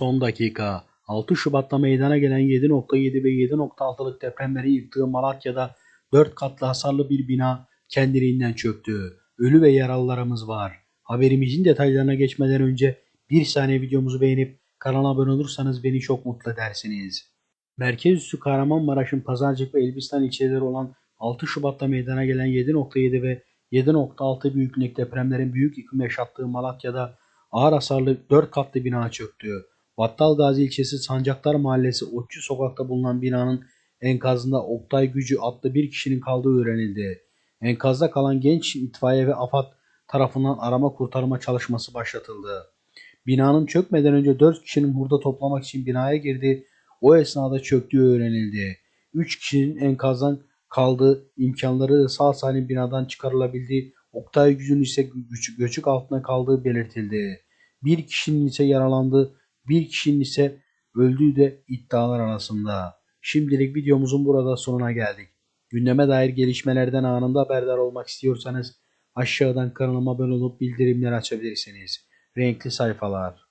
Son dakika. 6 Şubat'ta meydana gelen 7.7 ve 7.6'lık depremleri yıktığı Malatya'da 4 katlı hasarlı bir bina kendiliğinden çöktü. Ölü ve yaralılarımız var. Haberimizin detaylarına geçmeden önce bir saniye videomuzu beğenip kanala abone olursanız beni çok mutlu edersiniz. Merkez üssü Kahramanmaraş'ın Pazarcık ve Elbistan ilçeleri olan 6 Şubat'ta meydana gelen 7.7 ve 7.6 büyüklük depremlerin büyük yıkım yaşattığı Malatya'da ağır hasarlı 4 katlı bina çöktü. Battal Gazi ilçesi Sancaktar Mahallesi Otçu Sokak'ta bulunan binanın enkazında Oktay Gücü adlı bir kişinin kaldığı öğrenildi. Enkazda kalan genç itfaiye ve AFAD tarafından arama kurtarma çalışması başlatıldı. Binanın çökmeden önce 4 kişinin hurda toplamak için binaya girdi. O esnada çöktüğü öğrenildi. 3 kişinin enkazdan kaldığı, imkanları da sağ salim binadan çıkarılabildiği, Oktay Gücü'nün ise göç- göçük altında kaldığı belirtildi. Bir kişinin ise yaralandığı, bir kişinin ise öldüğü de iddialar arasında. Şimdilik videomuzun burada sonuna geldik. Gündeme dair gelişmelerden anında haberdar olmak istiyorsanız aşağıdan kanalıma abone olup bildirimleri açabilirsiniz. Renkli sayfalar.